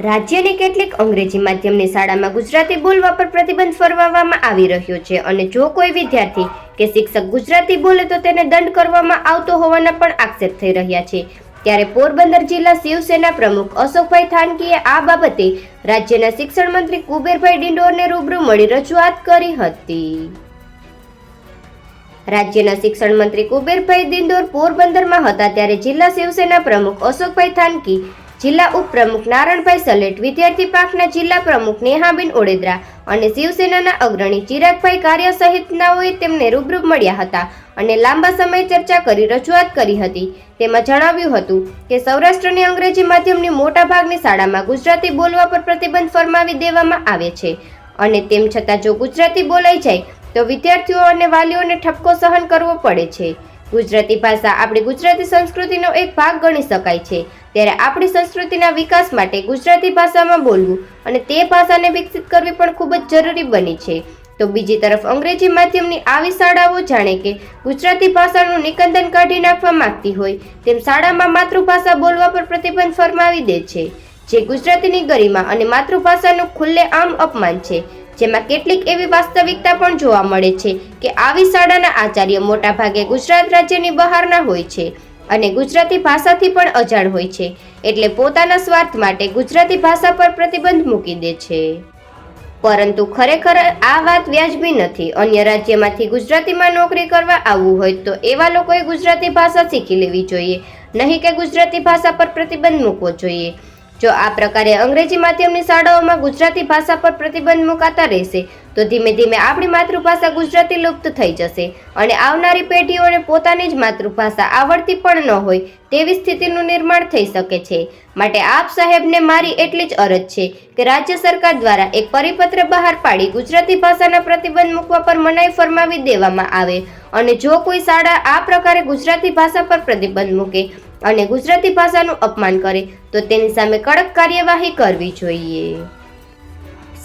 રાજ્યની કેટલીક અંગ્રેજી માધ્યમની શાળામાં ગુજરાતી બોલવા પર પ્રતિબંધ ફરમાવવામાં આવી રહ્યો છે અને જો કોઈ વિદ્યાર્થી કે શિક્ષક ગુજરાતી બોલે તો તેને દંડ કરવામાં આવતો હોવાના પણ આક્ષેપ થઈ રહ્યા છે. ત્યારે પોરબંદર જિલ્લા શિવસેના પ્રમુખ અશોકભાઈ થાનકીએ આ બાબતે રાજ્યના શિક્ષણ મંત્રી કુબેરભાઈ ડિંડોરને રૂબરૂ મળી રજૂઆત કરી હતી. રાજ્યના શિક્ષણ મંત્રી કુબેરભાઈ દિંડોર પોરબંદરમાં હતા ત્યારે જિલ્લા શિવસેના પ્રમુખ અશોકભાઈ થાનકી જિલ્લા ઉપપ્રમુખ નારણભાઈ સલેટ, વિદ્યાર્થી પાંખના જિલ્લા પ્રમુખ નેહાબેન ઓડેદરા અને શિવસેનાના અગ્રણી ચિરાગભાઈ કાર્ય સહિતનાઓએ તેમને રૂબરૂ મળ્યા હતા અને લાંબા સમય ચર્ચા કરી, રજૂઆત કરી હતી. તેમાં જણાવ્યું હતું કે, સૌરાષ્ટ્રની અંગ્રેજી માધ્યમની મોટાભાગની શાળામાં ગુજરાતી બોલવા પર પ્રતિબંધ ફરમાવી દેવામાં આવે છે. અને તેમ છતાં જો ગુજરાતી બોલાઈ જાય, તો વિદ્યાર્થીઓ અને વાલીઓને ઠપકો સહન કરવો પડે છે. ગુજરાતી ભાષા આપણી ગુજરાતી સંસ્કૃતિનો એક ભાગ ગણી શકાય છે. ત્યારે આપણી સંસ્કૃતિના વિકાસ માટે ગુજરાતી ભાષામાં બોલવું અને તે ભાષાને વિકસિત કરવી પણ ખૂબ જ જરૂરી બની છે. તો બીજી તરફ અંગ્રેજી માધ્યમની આવી શાળાઓ જાણે કે ગુજરાતી ભાષાનું નિકંદન કાઢી નાખવા માંગતી હોય, તેમ શાળામાં માતૃભાષા બોલવા પર પ્રતિબંધ ફરમાવી દે છે. જે ગુજરાતીની ગરિમા અને માતૃભાષાનું ખુલ્લે આમ અપમાન છે. જેમાં કેટલીક એવી વાસ્તવિકતા પણ જોવા મળે છે કે આવી શાળાના આચાર્ય મોટાભાગે ગુજરાત રાજ્યની બહારના હોય છે અને ગુજરાતી ભાષાથી પણ અજાણ હોય છે એટલે પોતાના સ્વાર્થ માટે ગુજરાતી ભાષા પર પ્રતિબંધ મૂકી દે છે. પરંતુ ખરેખર આ વાત વ્યાજબી નથી. અન્ય રાજ્યમાંથી ગુજરાતીમાં નોકરી કરવા આવવું હોય તો એવા લોકોએ ગુજરાતી ભાષા શીખી લેવી જોઈએ. નહીં કે ગુજરાતી ભાષા પર પ્રતિબંધ મૂકવો જોઈએ. જો આ પ્રકારે અંગ્રેજી માધ્યમની શાળાઓમાં ગુજરાતી ભાષા પર પ્રતિબંધ મુકાતા રહેશે, તો ધીમે ધીમે આપણી માતૃભાષા ગુજરાતી લુપ્ત થઈ જશે અને આવનારી પેઢીઓને પોતાની જ માતૃભાષા આવડતી પણ ન હોય તેવી સ્થિતિનું નિર્માણ થઈ શકે છે. માટે આપ સાહેબને મારી એટલી જ અરજ છે કે રાજ્ય સરકાર દ્વારા એક પરિપત્ર બહાર પાડી ગુજરાતી ભાષાના પ્રતિબંધ મૂકવા પર મનાઈ ફરમાવી દેવામાં આવે. અને જો કોઈ શાળા આ પ્રકારે ગુજરાતી ભાષા પર પ્રતિબંધ મૂકે અને ગુજરાતી ભાષાનું અપમાન કરે, તો તેની સામે કડક કાર્યવાહી કરવી જોઈએ.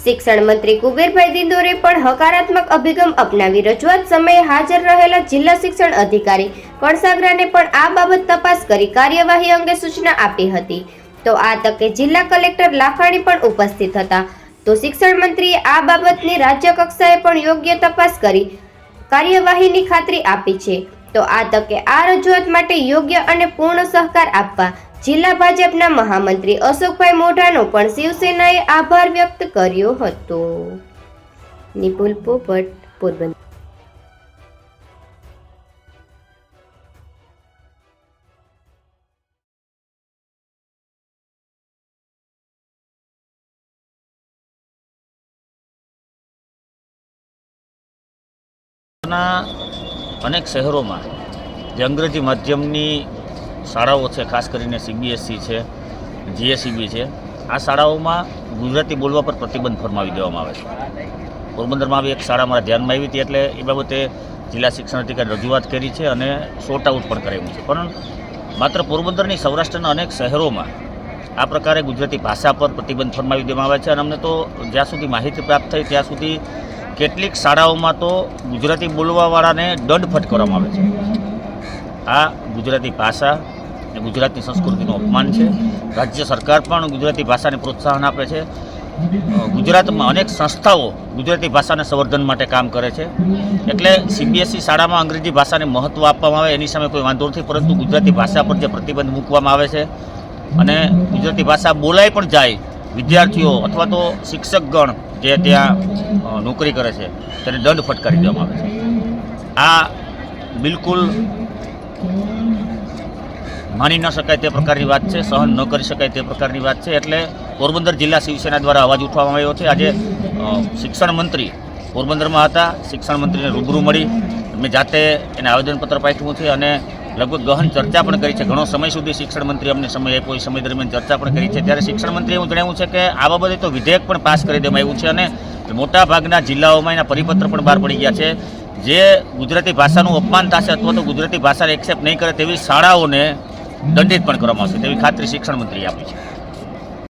શિક્ષણ મંત્રી કુબેરભાઈ દિંદોરે પણ હકારાત્મક અભિગમ અપનાવી રજૂઆત સમયે હાજર રહેલા જિલ્લા શિક્ષણ અધિકારી કણસાગરાને પણ આ બાબત તપાસ કરી કાર્યવાહી અંગે સૂચના આપી હતી. તો આ તકે જિલ્લા કલેક્ટર લાખાણી પણ ઉપસ્થિત હતા. તો શિક્ષણ મંત્રીએ આ બાબતની રાજ્ય કક્ષાએ પણ યોગ્ય તપાસ કરી કાર્યવાહીની ખાતરી આપી છે. તો આ તકે આ રજૂઆત માટે યોગ્ય અને પૂર્ણ સહકાર આપવા જિલ્લા ભાજપના મહામંત્રી અશોકભાઈ મોઢાનો પણ શિવસેનાએ આભાર વ્યક્ત કર્યો હતો. નિપુલ પોપટ, પોરબંદર. અનેક શહેરોમાં જે અંગ્રેજી માધ્યમની શાળાઓ છે, ખાસ કરીને સીબીએસસી છે જીએસસીબી છે, આ શાળાઓમાં ગુજરાતી બોલવા પર પ્રતિબંધ ફરમાવી દેવામાં આવે છે. પોરબંદરમાં આવી એક શાળા મારા ધ્યાનમાં આવી હતી એટલે એ બાબતે જિલ્લા શિક્ષણ અધિકારી રજૂઆત કરી છે અને સોર્ટ આઉટ પણ કરાવ્યું છે. પણ માત્ર પોરબંદરની સૌરાષ્ટ્રના અનેક શહેરોમાં આ પ્રકારે ગુજરાતી ભાષા પર પ્રતિબંધ ફરમાવી દેવામાં આવે છે અને અમને તો જ્યાં સુધી માહિતી પ્રાપ્ત થઈ ત્યાં સુધી કેટલીક શાળાઓમાં તો ગુજરાતી બોલવાવાળાને દંડ ફટકારવામાં આવે છે. આ ગુજરાતી ભાષા અને ગુજરાતની સંસ્કૃતિનું અપમાન છે. રાજ્ય સરકાર પણ ગુજરાતી ભાષાને પ્રોત્સાહન આપે છે. ગુજરાતમાં અનેક સંસ્થાઓ ગુજરાતી ભાષાના સંવર્ધન માટે કામ કરે છે. એટલે સીબીએસઈ શાળામાં અંગ્રેજી ભાષાને મહત્ત્વ આપવામાં આવે એની સામે કોઈ વાંધો નથી, પરંતુ ગુજરાતી ભાષા પર જે પ્રતિબંધ મૂકવામાં આવે છે અને ગુજરાતી ભાષા બોલાય પણ જાય વિદ્યાર્થીઓ અથવા તો શિક્ષકગણ જે ત્યાં નોકરી કરે છે, તેને દંડ ફટકારી દેવામાં આવે છે. આ બિલકુલ માની ન શકાય તે પ્રકારની વાત છે, સહન ન કરી શકાય તે પ્રકારની વાત છે, એટલે પોરબંદર જિલ્લા શિવસેના દ્વારા અવાજ ઉઠવામાં આવ્યો છે. આજે શિક્ષણ મંત્રી પોરબંદરમાં હતા, શિક્ષણ મંત્રીને રૂબરૂ મળી. મેં જાતે એને આવેદનપત્ર પાઠવ્યું છે અને લગભગ ગહન ચર્ચા પણ કરી છે. ઘણો સમય સુધી શિક્ષણ મંત્રી અમને સમય આપ્યો સમય દરમિયાન ચર્ચા પણ કરી છે. ત્યારે શિક્ષણ મંત્રીએ એવું જણાવ્યું છે કે આ બાબતે તો વિધેયક પણ પાસ કરી દેવામાં આવ્યું છે અને મોટા ભાગના જિલ્લાઓમાં એના પરિપત્ર પણ બહાર પડી ગયા છે. જે ગુજરાતી ભાષાનું અપમાન થશે અથવા તો ગુજરાતી ભાષાને એક્સેપ્ટ નહીં કરે તેવી શાળાઓને દંડિત પણ કરવામાં આવશે. તેવી ખાતરી શિક્ષણ મંત્રીએ આપી છે.